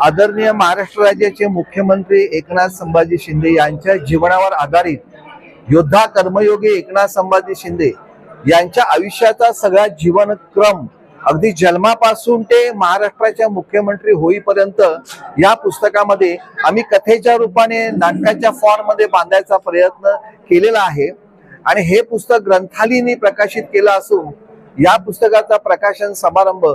आदरणीय महाराष्ट्र राज्याचे मुख्यमंत्री एकनाथ संभाजी शिंदे यांच्या जीवनावर आधारित योद्धा कर्मयोगी एकनाथ संभाजी शिंदे यांच्या आयुष्याचा सगळा जीवनक्रम अगदी जन्मापासून ते महाराष्ट्राच्या मुख्यमंत्री होईपर्यंत या पुस्तकामध्ये आम्ही कथेच्या रूपाने नाटकाच्या फॉर्ममध्ये बांधायचा प्रयत्न केलेला आहे. आणि हे पुस्तक ग्रंथालीने प्रकाशित केलं असून या पुस्तकाचा प्रकाशन समारंभ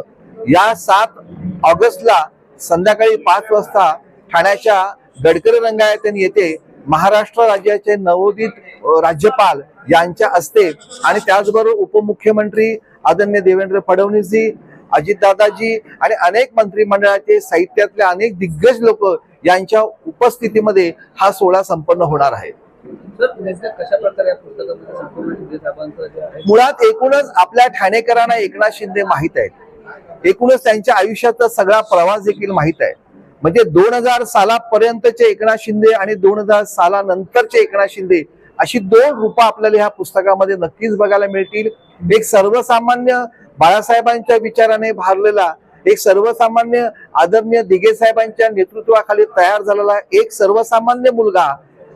या सात ऑगस्टला संध्याकाळी पाच वाजता ठाण्याच्या गडकरी रंगायतन येथे महाराष्ट्र राज्याचे नवोदित राज्यपाल यांच्या हस्ते आणि त्याचबरोबर उपमुख्यमंत्री आदरणीय देवेंद्र फडणवीसजी अजितदादाजी आणि अनेक मंत्रिमंडळाचे साहित्यातले अनेक दिग्गज लोक यांच्या उपस्थितीमध्ये हा सोहळा संपन्न होणार आहे. मुळात एकूणच आपल्या ठाणेकरांना एकनाथ शिंदे माहीत आहेत. एकूणच त्यांच्या आयुष्याचा सगळा प्रवास देखील माहीत आहे. म्हणजे दोन हजार सालापर्यंतचे एकनाथ शिंदे आणि दोन हजार सालानंतरचे एकनाथ शिंदे अशी दोन रूप आपल्याला ह्या पुस्तकामध्ये नक्कीच बघायला मिळतील. एक सर्वसामान्य बाळासाहेबांच्या विचाराने भारलेला एक सर्वसामान्य आदरणीय दिघे साहेबांच्या नेतृत्वाखाली तयार झालेला एक सर्वसामान्य मुलगा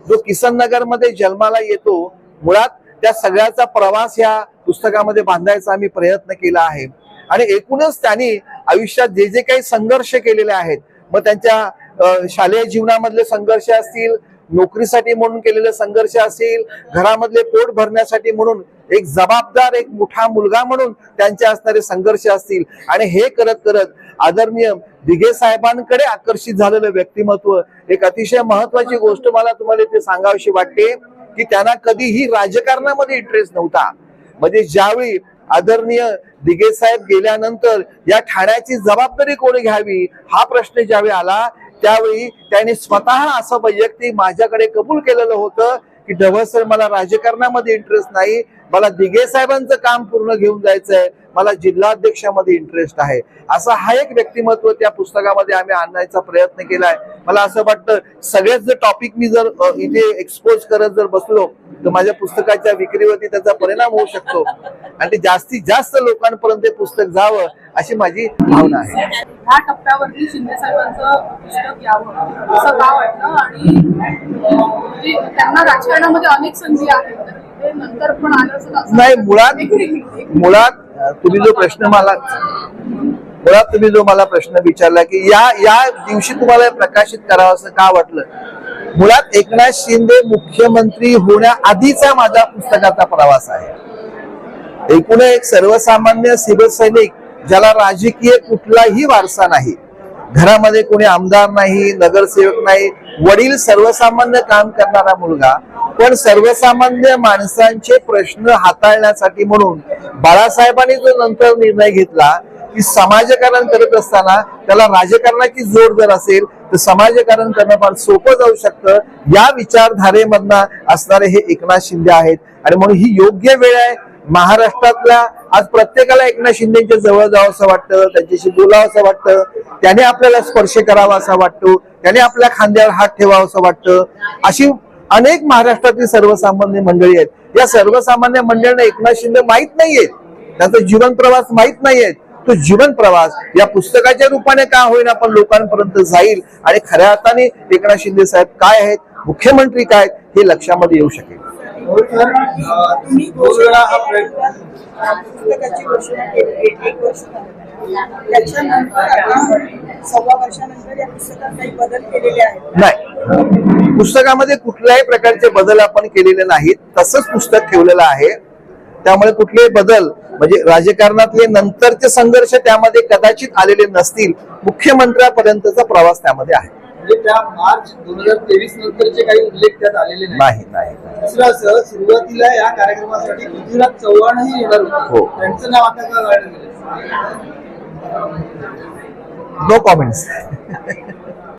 जो किसन नगरमध्ये जन्माला येतो मुळात त्या सगळ्याचा प्रवास या पुस्तकामध्ये बांधायचा आम्ही प्रयत्न केला आहे. आणि एकूणच त्यांनी आयुष्यात जे जे काही संघर्ष केलेले आहेत मग त्यांच्या शालेय जीवनामधले संघर्ष असतील नोकरीसाठी म्हणून केलेले संघर्ष असतील घरामधले पोट भरण्यासाठी म्हणून एक जबाबदार एक मोठा मुलगा म्हणून त्यांचे असणारे संघर्ष असतील. आणि हे करत करत आदरणीय दिघे साहेबांकडे आकर्षित झालेलं व्यक्तिमत्व एक अतिशय महत्वाची गोष्ट मला तुम्हाला ते सांगावीशी वाटते की त्यांना कधीही राजकारणामध्ये इंटरेस्ट नव्हता. म्हणजे ज्यावेळी आदरणीय दिघे साहेब गेल्यानंतर या ठाण्याची जबाबदारी कोणी घ्यावी हा प्रश्न ज्यावेळी आला त्यावेळी त्याने स्वतः असं वैयक्तिक माझ्याकडे कबूल केलेलं होतं की ढवळ सर मला राजकारणामध्ये इंटरेस्ट नाही. मला दिघे साहेबांचं काम पूर्ण घेऊन जायचंय. मला जिल्हाध्यक्षामध्ये इंटरेस्ट आहे. असा हा एक व्यक्तिमत्व त्या पुस्तकामध्ये आम्ही आणण्याचा प्रयत्न केलाय. मला असं वाटतं सगळेच जर टॉपिक मी जर इथे एक्सपोज करत जर बसलो तर माझ्या पुस्तकाच्या विक्रीवरती त्याचा परिणाम होऊ शकतो. आणि ते जास्तीत जास्त लोकांपर्यंत ते पुस्तक जावं अशी माझी भावना आहे. ह्या टप्प्यावरती शिंदे साहेबांचं पुस्तक यावं असं का वाटलं? आणि म्हणजे त्यांना राजकारणामध्ये अनेक संधी आहेत. नंतर पण आलं नाही मुळात मुळात तुम्ही जो प्रश्न मला मुळात तुम्ही जो मला प्रश्न विचारला की या या दिवशी तुम्हाला प्रकाशित करावं असं का वाटलं? मुळात एकनाथ शिंदे मुख्यमंत्री होण्याआधीचा माझा पुस्तकाचा प्रवास आहे. एकूण एक सर्वसामान्य सिव्हिल सैनिक ज्याला राजकीय कुठलाही वारसा नाही. घरामध्ये कोणी आमदार नाही नगरसेवक नाही वडील सर्वसामान्य काम करणारा मुलगा पण सर्वसामान्य माणसांचे प्रश्न हाताळण्यासाठी म्हणून बाळासाहेबांनी जो नंतर निर्णय घेतला की समाजकारण करत असताना त्याला राजकारणाची जोड जर असेल तर समाजकारण करणं फार सोपं जाऊ शकतं. या विचारधारेमधनं असणारे हे एकनाथ शिंदे आहेत. आणि म्हणून ही योग्य वेळ आहे महाराष्ट्रातल्या आज प्रत्येकाला एकनाथ शिंदेच्या जवळ जावं असं वाटतं त्यांच्याशी बोलावं असं वाटतं त्याने आपल्याला स्पर्श करावा असा वाटतो त्याने आपल्या खांद्यावर हात ठेवावा असं वाटतं. अशी अनेक महाराष्ट्रातील सर्वसामान्य मंडळी आहेत. या सर्वसामान्य मंडळींना एकनाथ शिंदे माहीत नाहीयेत. त्यांचा जीवन प्रवास माहीत नाहीयेत. तो जीवन प्रवास या पुस्तकाच्या रूपाने का होईना आपण लोकांपर्यंत जाईल आणि खऱ्या अर्थाने एकनाथ शिंदे साहेब काय आहेत मुख्यमंत्री काय हे लक्षामध्ये येऊ शकेल. तुम्ही दोन वेळा हा प्रयत्न पुस्तकाची घोषणा केली एक वर्ष त्याच्यानंतर सव्वा वर्षानंतर या पुस्तकात काही बदल केलेले आहेत नाही. पुस्तकामध्ये कुठल्याही प्रकारचे बदल आपण केलेले नाहीत. तसंच पुस्तक ठेवलेलं आहे. त्यामुळे कुठलेही बदल म्हणजे राजकारणातले नंतरचे संघर्ष त्यामध्ये कदाचित आलेले नसतील मुख्यमंत्र्यापर्यंतचा प्रवास त्यामध्ये आहे. म्हणजे त्या मार्च दोन हजार तेवीस नंतरचे काही उल्लेख त्यात आलेले नाही नाही. दुसरं असं सुरुवातीला या कार्यक्रमासाठी पृथ्वीराज चव्हाणही येणार हो. होते त्यांचं नाव आता का गेलं नो कॉमेंट्स